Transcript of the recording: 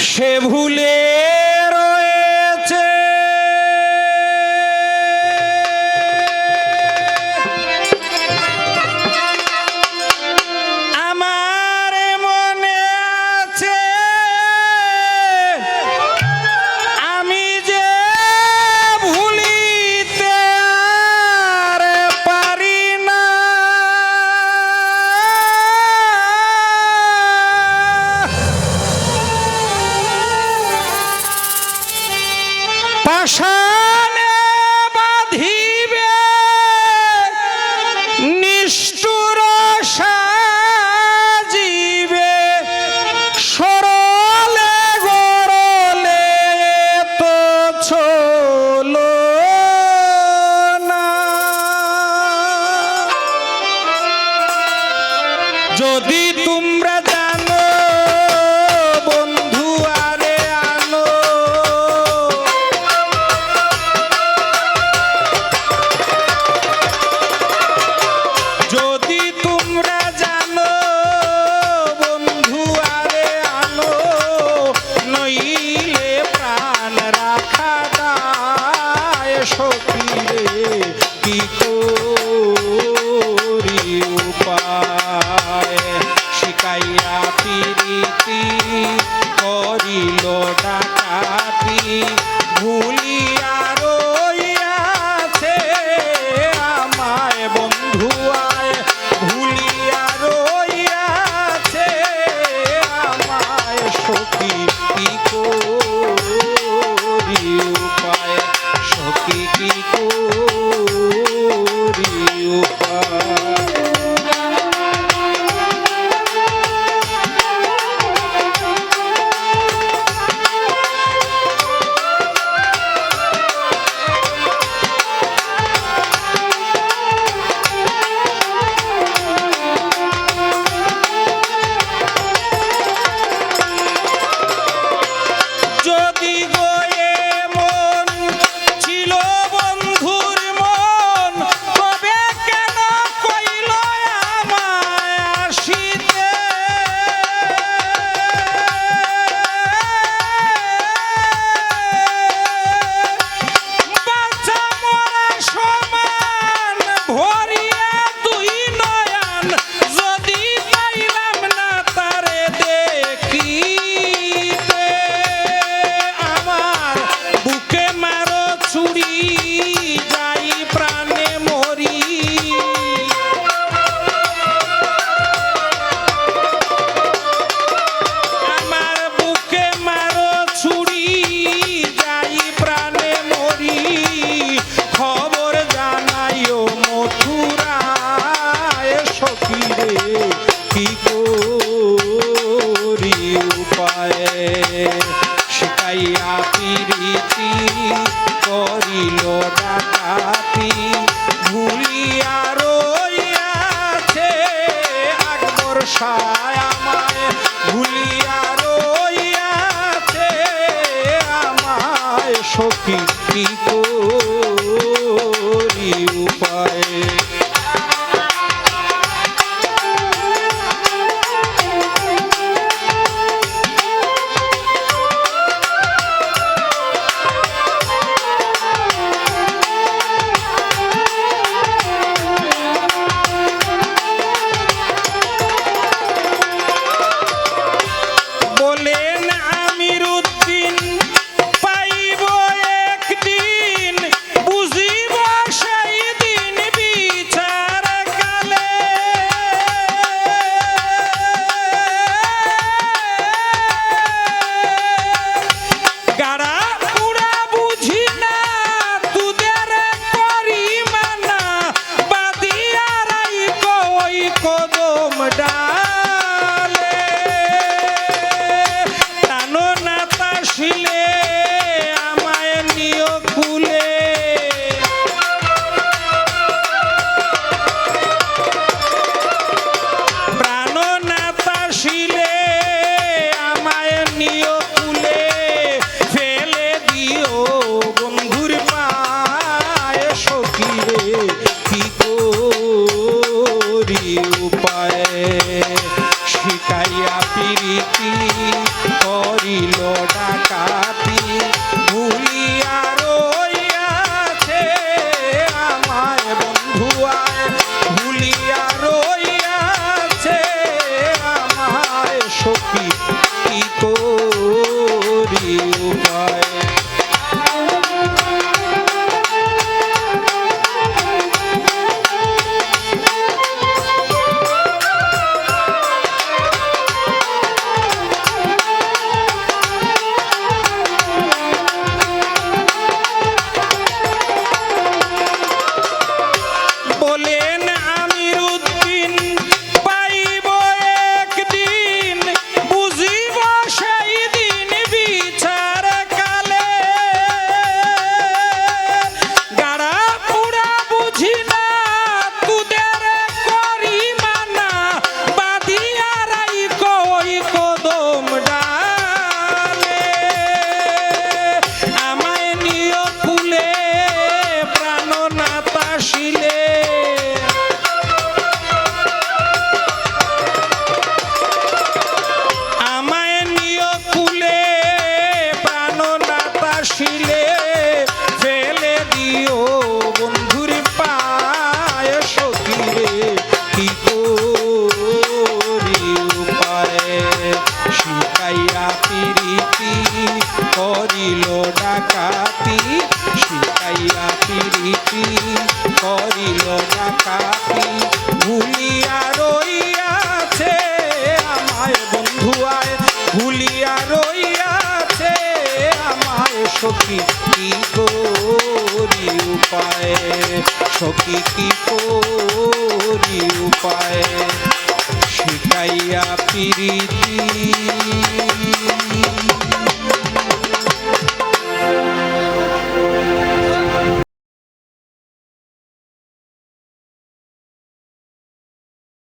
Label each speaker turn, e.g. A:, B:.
A: সে ভুলে পাশানে বাঁধিবে। নিষ্ঠুর সাজিবে। সরলে গরলে তো ছোল যদি তোমরা জানো শিকাইয়া পিরিতি করিলো। ডাকাতি, করিল ডাকাতি শিখাইয়া পিরিতি করিল ডাকাতি। ভুলিয়া রইয়াছে আমায় বন্ধু আয়, ভুলিয়া রইয়াছে আমায় সখী কি করি উপায়? সখী কি করি উপায়? শিখাইয়া পিরিতি